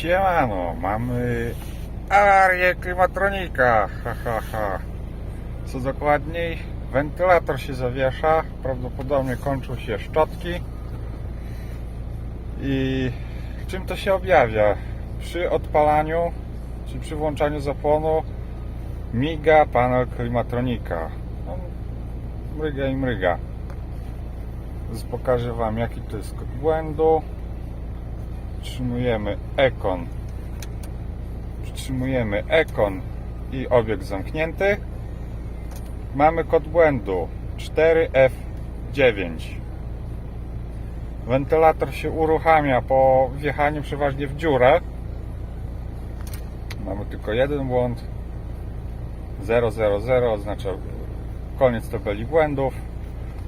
Siemano, mamy awarię klimatronika, ha ha ha. Co dokładniej, wentylator się zawiesza, prawdopodobnie kończą się szczotki. I czym to się objawia? Przy odpalaniu, czy przy włączaniu zapłonu miga panel klimatronika. On mryga i mryga. Pokażę Wam jaki to jest kod błędu. Przytrzymujemy ekon. Przytrzymujemy ekon i obiekt zamknięty. Mamy kod błędu 4F9. Wentylator się uruchamia po wjechaniu przeważnie w dziurę. Mamy tylko jeden błąd. 000 oznacza koniec tabeli błędów.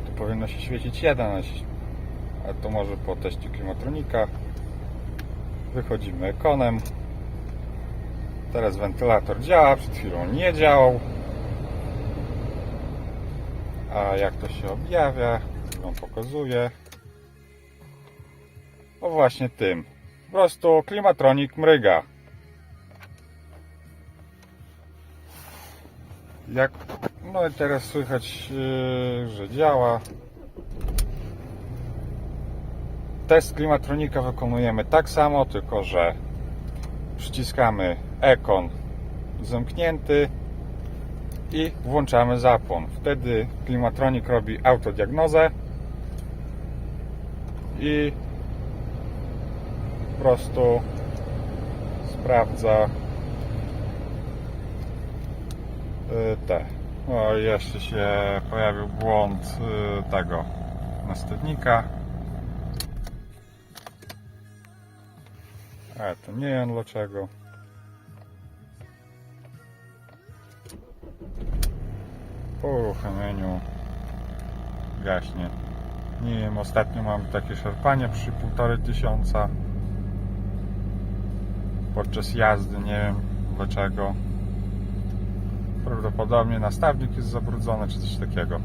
Tu powinno się świecić jeden, ale to może po teście klimatronika. Wychodzimy ekonem. Teraz wentylator działa, przed chwilą nie działał. A jak to się objawia, Wam pokazuję. O właśnie tym. Po prostu klimatronik mryga. Jak no i teraz słychać, yy, że działa. Test klimatronika wykonujemy tak samo, tylko że przyciskamy ekon zamknięty i włączamy zapłon. Wtedy klimatronik robi autodiagnozę i po prostu sprawdza y, te. O, jeszcze się pojawił błąd y, tego następnika. A to nie wiem dlaczego. Po uruchomieniu gaśnie. Nie wiem, ostatnio mam takie szarpanie przy półtorej tysiąca podczas jazdy, nie wiem dlaczego. Prawdopodobnie nastawnik jest zabrudzony czy coś takiego.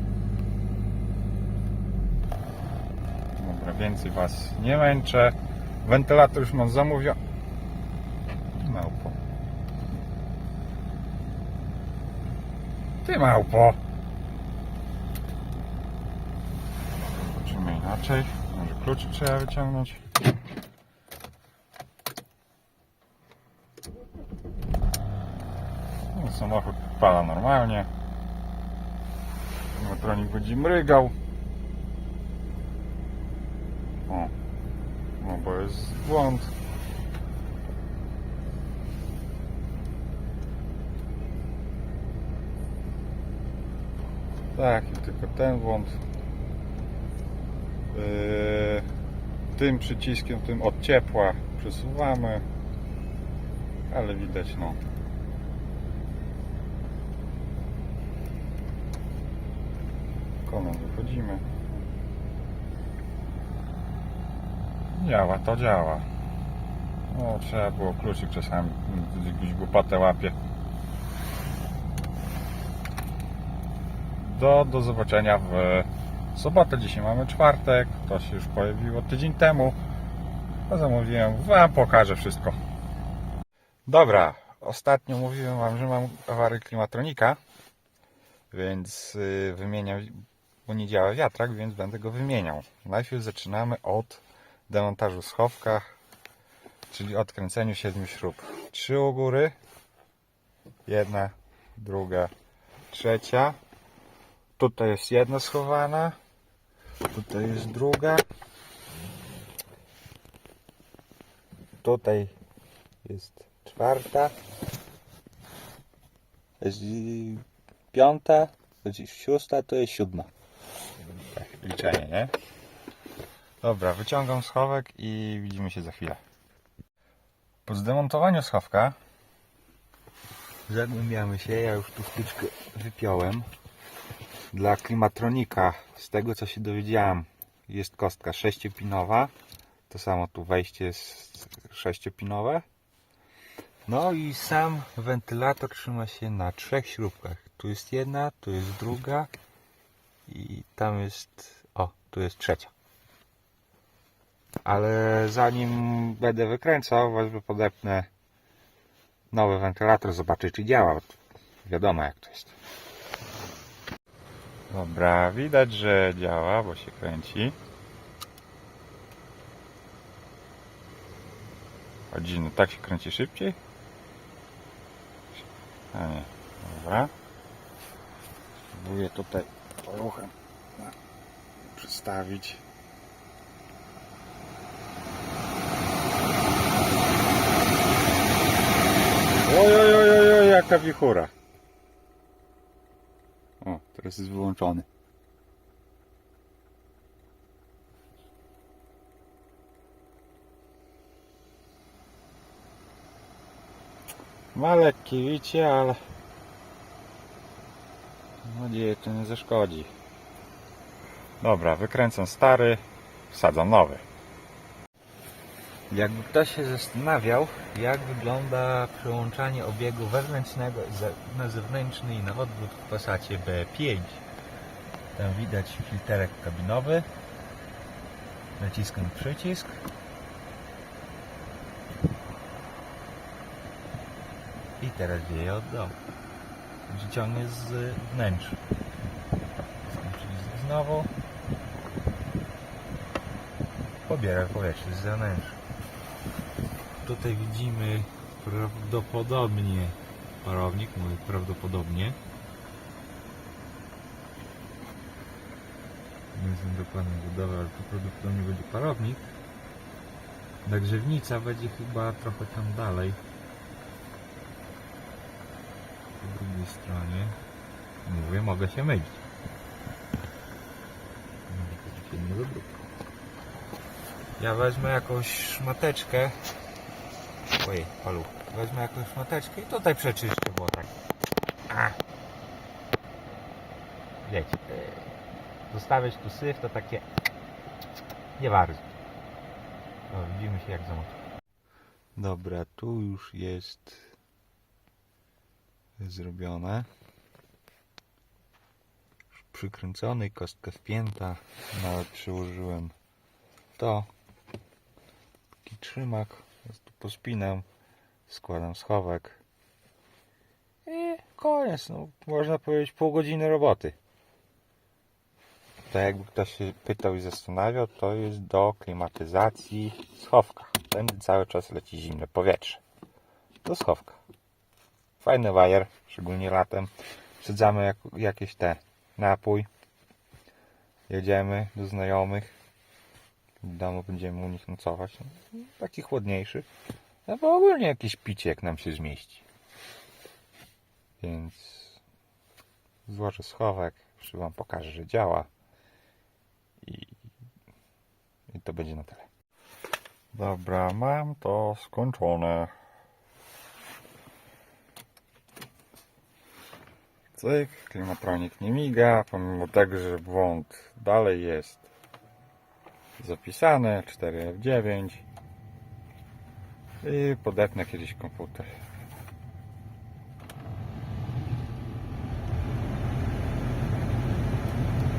Dobra, więcej Was nie męczę. Wentylator już mam zamówiony. Małpo. Ty małpo. Zobaczymy inaczej. Może kluczyk trzeba wyciągnąć. No, samochód pala normalnie. Motronik będzie mrygał. O. No bo jest błąd. Tak, tylko ten błąd. Yy, tym przyciskiem, tym od ciepła przesuwamy. Ale widać, no. Konem wychodzimy. Działa, to działa. No, trzeba było kluczyk czasami, jakąś głupotę łapie. Do, do zobaczenia w sobotę. Dzisiaj mamy czwartek, to się już pojawiło tydzień temu. Zamówiłem, Wam pokażę wszystko. Dobra, ostatnio mówiłem Wam, że mam awarię klimatronika, więc yy, wymieniam, bo nie działa wiatrak, więc będę go wymieniał. Najpierw zaczynamy od demontażu schowka, czyli odkręceniu siedmiu śrub. Trzy u góry, jedna, druga, trzecia. Tutaj jest jedna schowana, tutaj jest druga. Tutaj jest czwarta. Jest piąta, jest szósta, to jest siódma. Tak, liczenie, nie? Dobra, wyciągam schowek i widzimy się za chwilę. Po zdemontowaniu schowka zagłębiamy się, ja już tu wtyczkę wypiąłem. Dla klimatronika, z tego co się dowiedziałem, jest kostka sześciopinowa. To samo tu wejście jest sześciopinowe. No i sam wentylator trzyma się na trzech śrubkach. Tu jest jedna, tu jest druga i tam jest, o, tu jest trzecia. Ale zanim będę wykręcał, wezmę podepnę nowy wentylator, zobaczę czy działa. Wiadomo jak to jest. Dobra, widać, że działa, bo się kręci. A dziwne, tak się kręci szybciej? A nie, dobra. Spróbuję tutaj ruchem. Oj, oj, oj, oj, oj, jaka wichura. O, teraz jest wyłączony. Ma lekkie wicie, ale mam nadzieję, to nie zaszkodzi. Dobra, wykręcam stary, wsadzam nowy. Jakby ktoś się zastanawiał, jak wygląda przełączanie obiegu wewnętrznego na zewnętrzny i na odwrót w Passacie B5. Tam widać filterek kabinowy. Naciskam przycisk. I teraz wieje od dołu. Czyli ciągnie z wnętrza. Znowu. Pobiera powietrze z zewnętrza. Tutaj widzimy prawdopodobnie parownik, mówię prawdopodobnie. Nie jestem dokładnie budowy, ale to prawdopodobnie będzie parownik. Nagrzewnica będzie chyba trochę tam dalej. Po drugiej stronie. Mówię, mogę się mylić. Ja wezmę jakąś szmateczkę. Ojej, palu. Wezmę jakąś szmateczkę i tutaj przeczyszczę, bo tak. A. Wiecie, e, zostawiać tu syf to takie nie bardzo. No, widzimy się jak zamoczy. Dobra, tu już jest zrobione. Przykręcony, kostka wpięta. Nawet przyłożyłem to. Taki trzymak. Tu pospinam. Składam schowek. I koniec. No, można powiedzieć pół godziny roboty. To jakby ktoś się pytał i zastanawiał, to jest do klimatyzacji schowka. Tędy cały czas leci zimne powietrze. Do schowka. Fajny wajer, szczególnie latem. Wsadzamy jak, jakieś te napój. Jedziemy do znajomych. Domu będziemy u nich nocować. No, Taki chłodniejszy. No bo ogólnie jakieś picie jak nam się zmieści. Więc złożę schowek. Jeszcze wam pokażę, że działa. I, I to będzie na tyle. Dobra, mam to skończone. Cyk, klimatronik nie miga, pomimo tego, że błąd dalej jest zapisane 4F9 i podepnę kiedyś komputer.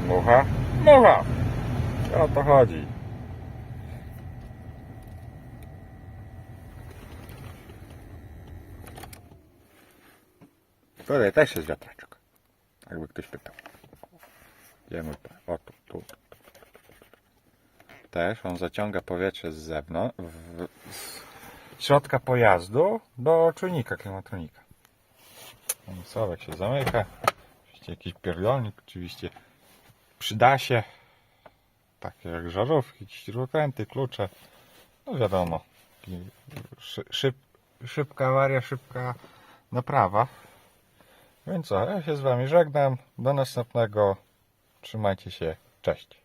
Mucha? Mucha! O to chodzi. Tutaj też jest wiatraczek. Jakby ktoś pytał. Gdzie mój O tu, tu. Też on zaciąga powietrze z zewnątrz, w, z środka pojazdu do czujnika klimatronika. Sławek się zamyka. Oczywiście jakiś pierdolnik, oczywiście przyda się. Takie jak żarówki, śrubokręty, klucze. No wiadomo. Szyb, szybka awaria, szybka naprawa. Więc co, ja się z Wami żegnam. Do następnego. Trzymajcie się. Cześć.